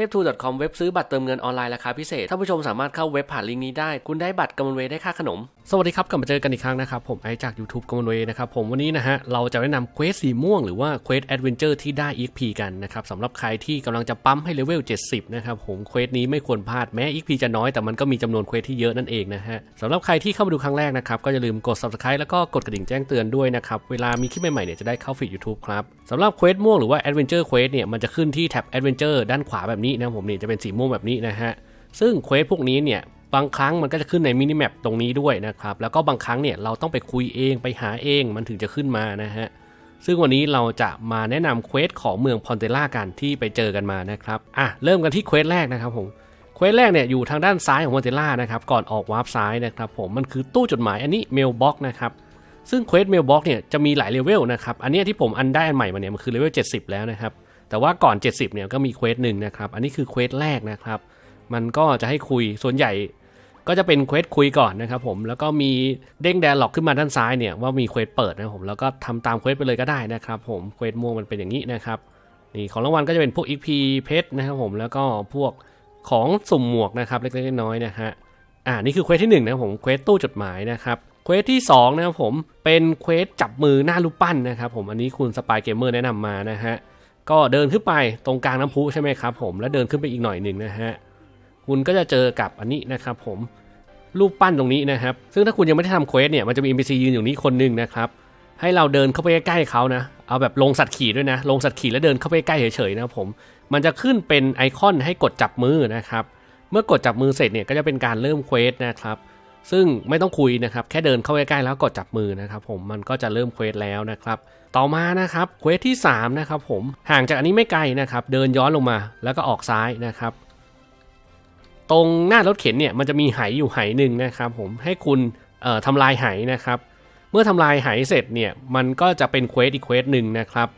ทพทู .com เว็บซื้อบัตรเติมเงินออนไลน์ราคาพิเศษท่านผู้ชมสามารถเข้าเว็บผ่านลิงก์นี้ได้ คุณได้บัตรกำมะเวได้ค่าขนม สวัสดีครับ กลับมาเจอกันอีกครั้งนะครับ ผมไอจาก YouTube กำมะเวนะครับ ผมวันนี้นะฮะ เราจะแนะนำเควสสีม่วงหรือว่าเควสแอดเวนเจอร์ที่ได้ EXP กันนะครับสำหรับใครที่กำลังจะปั๊มให้เลเวล 70 นะครับผมเควสนี้ไม่ควรพลาดแม้ EXP จะน้อยแต่มันก็มีจำนวนเควสที่เยอะนั่นเองนะฮะสำหรับใครที่เข้ามาดูครั้งแรกนะครับก็อย่าลืมกด subscribe แล้วก็กดกระดิ่งแจ้งเตือนด้วยนะครับเวลามีคลิปใหม่ๆเนี่ยจะได้เข้าฟีด YouTube ครับสำหรับเควสม่วงหรือว่า Adventure Quest เนี่ยมันจะขึ้นที่แท็บ Adventure ด้านขวาแบบนี้นะผมนี่จะเป็นสีม่วงแบบนี้นะฮะซึ่งเควสพวกนี้เนี่ยบางครั้งมันก็จะขึ้นในมินิแมปตรงนี้ด้วยนะครับ แล้วก็บางครั้งเนี่ยเราต้องไปคุยเองไปหาเองมันถึงจะขึ้นมานะฮะซึ่งวันนี้เราจะมาแนะนำเควสของเมืองพอนเตล่ากันที่ไปเจอกันมานะครับอะเริ่มกันที่เควสแรกนะครับผมเควสแรกเนี่ยอยู่ทางด้านซ้ายของพอนเตล่านะครับก่อนออกวาร์ปซ้ายนะครับผมมันคือตู้จดหมายอันนี้เมลบ็อกนะครับซึ่งเควสเมลบ็อกเนี่ยจะมีหลายเลเวลนะครับอันนี้ที่ผมอันได้อันใหม่มาเนี่ยมันคือเลเวล70 แล้วนะครับ แต่ว่าก่อน 70เนี่ยก็มีเควสหนึ่งนะครับ อันนี้คือเควสแรกนะครับ มันก็จะให้คุยส่วนใหญ่ก็จะเป็นเควสคุยก่อนนะครับผมแล้วก็มีเด้งแดนล็อกขึ้นมาด้านซ้ายเนี่ยว่ามีเควสเปิดนะครับผมแล้วก็ทำตามเควสไปเลยก็ได้นะครับผมเควสม่วงมันเป็นอย่างนี้นะครับนี่ของรางวัลก็จะเป็นพวก XP เพชรนะครับผมแล้วก็พวกของสุ่มหมวกนะครับเล็กๆน้อยๆนะฮะอ่านี่คือเควสที่หนึ่งนะครับผมเควสตู้จดหมายนะครับเควสที่สองนะครับผมเป็นเควสจับมือหน้ารูปปั้นนะครับผมอันนี้คุณสปายเกมเมอร์แนะนำมานะฮะ ก็เดินขึ้นไปตรงกลางน้ำพุใช่ไหมครับผมแล้วเดินขึ้นไปอีกหน่อยหนึ่งนะฮะคุณก็จะเจอกับอันนี้นะครับผมรูปปั้นตรงนี้นะครับ ซึ่งถ้าคุณยังไม่ได้ทำเควสเนี่ยมันจะมี NPC ยืนอยู่นี้คนหนึ่งนะครับให้เราเดินเข้าไปใกล้เขานะเอาแบบลงสัตว์ขี่ด้วยนะลงสัตว์ขี่แล้วเดินเข้าไปใกล้เฉยๆนะผมมันจะขึ้นเป็นไอคอนให้กดจับมือนะครับเมื่อกดจับมือเสร็จเนี่ยก็จะเป็นการเริ่มเควสนะครับ ซึ่งไม่ต้องคุยนะครับ แค่เดินเข้าใกล้ๆแล้วกดจับมือนะครับ ผมมันก็จะเริ่มเควสแล้วนะครับ ต่อมานะครับเควสที่3นะครับผมห่างจากอันนี้ไม่ไกลนะครับ เดินย้อนลงมาแล้วก็ออกซ้ายนะครับ ตรงหน้ารถเข็นเนี่ยมันจะมีไหอยู่ไหหนึ่งนะครับ ผมให้คุณทำลายไหนะครับ เมื่อทำลายไหเสร็จเนี่ยมันก็จะเป็นเควสอีกเควสหนึ่งนะครับ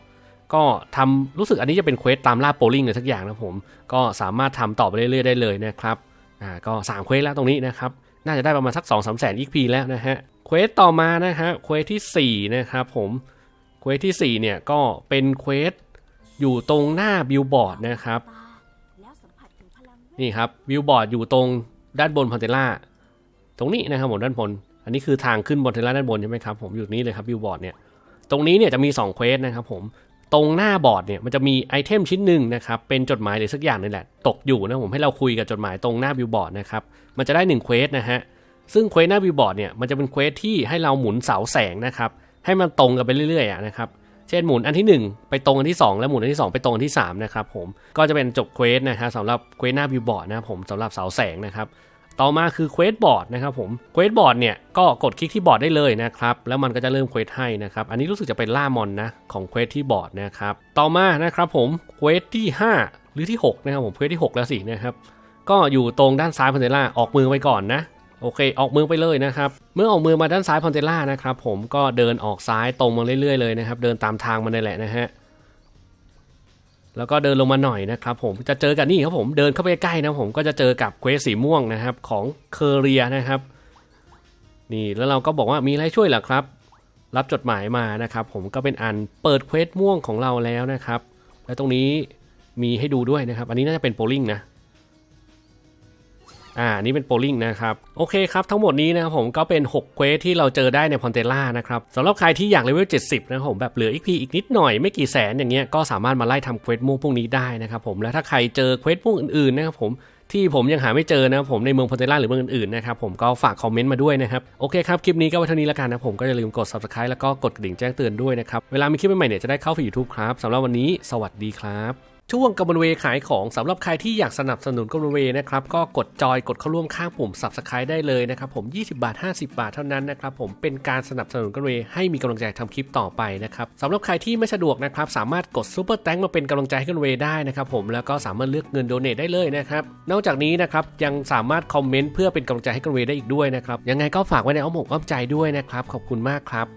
ก็ทำรู้สึกอันนี้จะเป็นเควสตามล่าโปลิงหรือสักอย่างนะผม ก็สามารถทำต่อไปเรื่อยๆได้เลยนะครับ อ่า ก็3เควสแล้วตรงนี้นะครับ น่าจะได้ประมาณสัก2 3 0 0 0 0 XP แล้วนะฮะเควสต่อมานะฮะเควสที่4นะครับผมเควสที่4เนี่ยก็เป็นเควสอยู่ตรงหน้าบิลบอร์ดนะครับนี่ครับบิลบอร์ดอยู่ตรงด้านบนพอนเทล่าตรงนี้นะครับผมด้านบน อันนี้คือทางขึ้นบนเทล่าด้านบนใช่ไหมครับผมอยู่นี้เลยครับบิลบอร์ดเนี่ยตรงนี้เนี่ยจะมี2เควสนะครับผม ตรงหน้าบอร์ดเนี่ยมันจะมีไอเทมชิ้นหนึ่งนะครับเป็นจดหมายหรือสักอย่างนี่แหละตกอยู่นะผมให้เราคุยกับจดหมายตรงหน้าบิลบอร์ดนะครับมันจะได้1เควสนะฮะซึ่งเควสหน้าบิลบอร์ดเนี่ยมันจะเป็นเควสที่ให้เราหมุนเสาแสงนะครับให้มันตรงกันไปเรื่อยๆนะครับเช่นหมุนอันที่ 1 ไปตรงอันที่ 2 แล้วหมุนอันที่ 2 ไปตรงอันที่3นะครับผมก็จะเป็นจบเควสนะฮะสำหรับเควสหน้าบิลบอร์ดนะครับผมสำหรับเสาแสงนะครับ ต่อมาคือเควสบอร์ดนะครับผมเควสบอร์ดเนี่ยก็กดคลิกที่บอร์ดได้เลยนะครับแล้วมันก็จะเริ่มเควสให้นะครับอันนี้รู้สึกจะเป็นล่ามอนนะของเควสที่บอร์ดนะครับต่อมานะครับผมเควสที่ 5 หรือที่ 6 นะครับผมเควสที่ 6 แล้วสินะครับก็อยู่ตรงด้านซ้ายพอนเทล่าออกมือไปก่อนนะโอเค ออกมือไปเลยนะครับ เมื่อออกมือมาด้านซ้ายพอนเทล่านะครับผมก็เดินออกซ้ายตรงมาเรื่อยๆเลยนะครับ เดินตามทางมันเลยแหละนะฮะ แล้วก็เดินลงมาหน่อยนะครับผมจะเจอกับนี่ครับผมเดินเข้าไปใกล้นะผมก็จะเจอกับเควสสีม่วงนะครับของเคเรียนะครับ นี่แล้วเราก็บอกว่ามีอะไรช่วยเหรอครับ รับจดหมายมานะครับ ผมก็เป็นอันเปิดเควสม่วงของเราแล้วนะครับ และตรงนี้มีให้ดูด้วยนะครับ อันนี้น่าจะเป็นโปลิงนะ อ่านี่เป็นโปลิงนะครับโอเคครับทั้งหมดนี้นะครับผมก็เป็น6เควสที่เราเจอได้ในพอนเตล่านะครับสำหรับใครที่อยากเลเวล70นะครับผมแบบเหลือ XP อีกนิดหน่อยไม่กี่แสนอย่างเงี้ยก็สามารถมาไล่ทำเควสม่วงพวกนี้ได้นะครับผมและถ้าใครเจอเควสพวกอื่นๆนะครับผมที่ผมยังหาไม่เจอนะครับผมในเมืองพอนเตล่าหรือเมืองอื่นๆนะครับผมก็ฝากคอมเมนต์มาด้วยนะครับโอเคครับคลิปนี้ก็ไว้เท่านี้แล้วกันนะผมก็อย่าลืมกด subscribe แล้วก็กดกระดิ่งแจ้งเตือนด้วยนะครับเวลามีคลิปใหม่ๆเนี่ยจะได้เข้าฟีดยูทูบครับสำหรับวันนี้ สวัสดีครับ ช่วงกำมะเวขายของสำหรับใครที่อยากสนับสนุนกำมะเวนะครับก็กดจอยกดเข้าร่วมข้างปุ่ม Subscribe ได้เลยนะครับผม 20 บาท 50 บาทเท่านั้นนะครับผมเป็นการสนับสนุนกำมะเวให้มีกำลังใจทำคลิปต่อไปนะครับสำหรับใครที่ไม่สะดวกนะครับสามารถกดซูเปอร์แตงมาเป็นกำลังใจให้กำมะเวได้นะครับผมแล้วก็สามารถเลือกเงินโดเนทได้เลยนะครับนอกจากนี้นะครับยังสามารถคอมเมนต์เพื่อเป็นกำลังใจให้กำมะเวได้อีกด้วยนะครับยังไงก็ฝากไว้ในอ้อมอกอ้อมใจด้วยนะครับขอบคุณมากครับ